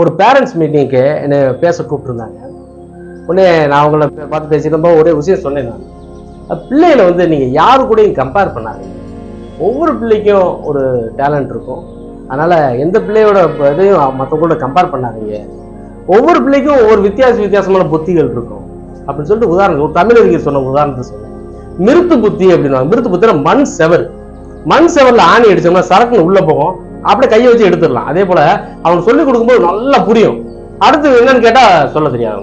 ஒரு பேரண்ட்ஸ் மீட்டிங்க்கு என்னை பேச கூப்பிட்டுருந்தாங்க. உடனே நான் அவங்கள பார்த்து பேசியிருந்தப்போ ஒரே விஷயம் சொன்னேன் நான். பிள்ளைகளை வந்து நீங்கள் யாரு கூடயும் கம்பேர் பண்ணாதீங்க. ஒவ்வொரு பிள்ளைக்கும் ஒரு டேலண்ட் இருக்கும். அதனால் எந்த பிள்ளையோட இதையும் மற்ற கூட கம்பேர் பண்ணாதீங்க. ஒவ்வொரு பிள்ளைக்கும் ஒவ்வொரு வித்தியாச வித்தியாசமான புத்திகள் இருக்கும். அப்படின்னு சொல்லிட்டு உதாரணம் ஒரு தமிழறிஞர் சொன்ன உதாரணத்தை சொன்னேன் மிருத்து புத்தி அப்படின்னா மிருத்து புத்தினா மண் செவர். மண் செவர்ல ஆணி அடிச்சோம்னா சரக்குன்னு உள்ளே போகும். அப்படியே கையை வச்சு எடுத்துடலாம். அதே போல அவங்க சொல்லி கொடுக்கும்போது நல்லா புரியும். அடுத்து என்னன்னு கேட்டா சொல்ல தெரியாது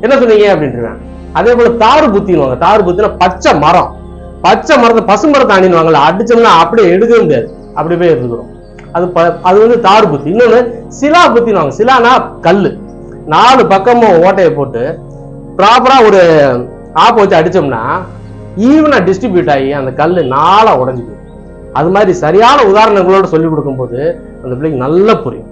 என்ன சொன்னீங்க? அப்படின்ட்டுருவேன். அதே போல தாறு புத்தினுவாங்க தாறு புத்தினா பச்சை மரம். பச்சை மரத்தை பசுமரத்தை ஆணினுவாங்கல்ல அடிச்சோம்னா அப்படியே எடுக்கவே முடியாது. அப்படி போய் எடுத்துக்கிறோம் அது ப- அது வந்து தாறு புத்தி. இன்னொன்று சிலா புத்தினுவாங்க சிலானா கல் நாலு பக்கமும் ஓட்டையை போட்டு ப்ராப்பரா ஒரு ஆப்பை வச்சு அடிச்சோம்னா ஈவனா டிஸ்ட்ரிபியூட் ஆகி அந்த கல் நாளா உடஞ்சி அது மாதிரி சரியான உதாரணங்களோட சொல்லி கொடுக்கும்போது அந்த பிள்ளைக்கு நல்லா புரியும்.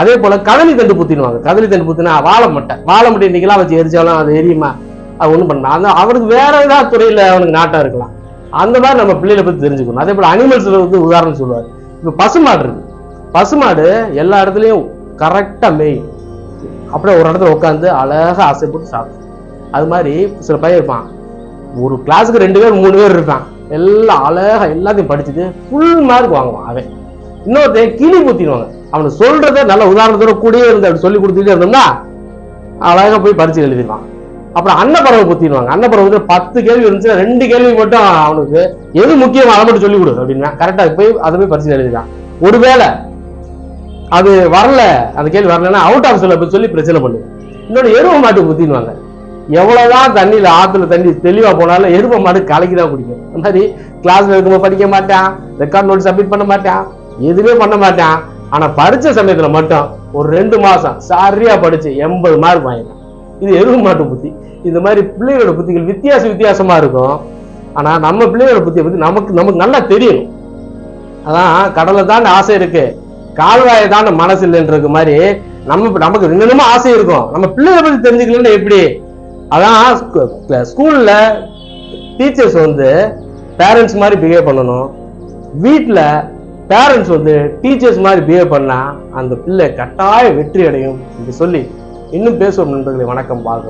அதே போல கதலி தண்டு புத்தினுவாங்க கதலி தண்டு புத்தினா வாழை மட்டை. வாழை மட்டை இன்னைக்கெல்லாம் வச்சு எரிச்சாலும் அது எரியுமா? அது ஒன்றும் பண்ண அந்த அவனுக்கு வேற ஏதாவது துறையில அவனுக்கு நாட்டம் இருக்கலாம். அந்த மாதிரி நம்ம பிள்ளைகளை பத்தி தெரிஞ்சுக்கணும். அதே போல் அனிமல்ஸில் வந்து உதாரணம் சொல்லுவார். இப்போ பசுமாடு இருக்கு. பசுமாடு எல்லா இடத்துலையும் கரெக்டா மேயும். அப்படியே ஒரு இடத்துல உட்காந்து அழகா ஆசைப்பட்டு சாப்பிடும். அது மாதிரி சில பையன் இருப்பான். ஒரு கிளாஸுக்கு ரெண்டு பேர் மூணு பேர் இருப்பான். எல்லாம் அழகா எல்லாத்தையும் படிச்சுட்டு ஃபுல் மார்க் வாங்குவான் அவன். இன்னொருத்தன் கிளி குத்திடுவாங்க. அவனுக்கு சொல்றத நல்ல உதாரணத்தோட கூடயே இருந்து அப்படி சொல்லி கொடுத்துட்டே இருந்தோம்னா அழகா போய் பரிச்சு எழுதிடுவான். அப்புறம் அன்னப்பறவை குத்திடுவாங்க. அன்னப்பறவை வந்து பத்து கேள்வி இருந்துச்சுன்னா ரெண்டு கேள்வி மட்டும் அவனுக்கு எது முக்கியம் அதை மட்டும் சொல்லி கொடு அப்படின்னா கரெக்டா போய் அதை போய் பரிசு எழுதிடுவான். ஒருவேளை அது வரல அந்த கேள்வி வரலன்னா அவுட் ஆஃப் சிலபஸ் சொல்லி பிரச்சனை பண்ணுவேன் இன்னொன்று எருவ மாட்டு குத்திடுவாங்க. எவ்வளவுதான் தண்ணியில ஆத்துல தண்ணி தெளிவா போனாலும் எருமை மாடு கலக்கி தான் குடிக்கும். அந்த மாதிரி கிளாஸ்ல இருக்கும்போது படிக்க மாட்டான் ரெக்கார்ட் நோட் சப்மிட் பண்ண மாட்டான் எதுவுமே பண்ண மாட்டான். ஆனா படிச்ச சமயத்துல மட்டும் ஒரு ரெண்டு மாசம் சரியா படிச்சு எண்பது மார்க் வாங்கிட்டான். இது எருவு மாட்டு புத்தி. இந்த மாதிரி பிள்ளைகளோட புத்திகள் வித்தியாச வித்தியாசமா இருக்கும். ஆனா நம்ம பிள்ளைகளோட புத்தியை பத்தி நமக்கு நமக்கு நல்லா தெரியணும். அதான் கடலை தான் ஆசை இருக்கு. கால்வாயை தான் மனசு இல்லைன்றது மாதிரி நம்ம நமக்கு ரெண்டு ஆசை இருக்கும். நம்ம பிள்ளைகளை பத்தி தெரிஞ்சுக்கலன்னா எப்படி? அதான் ஸ்கூலில் ஸ்கூல்ல டீச்சர்ஸ் வந்து பேரண்ட்ஸ் மாதிரி பிஹேவ் பண்ணணும். வீட்டில் பேரண்ட்ஸ் வந்து டீச்சர்ஸ் மாதிரி பிஹேவ் பண்ணால் அந்த பிள்ளை கட்டாய வெற்றி அடையும் என்று சொல்லி இன்னும் பேசுவோம் நண்பர்களை. வணக்கம் வாழ்க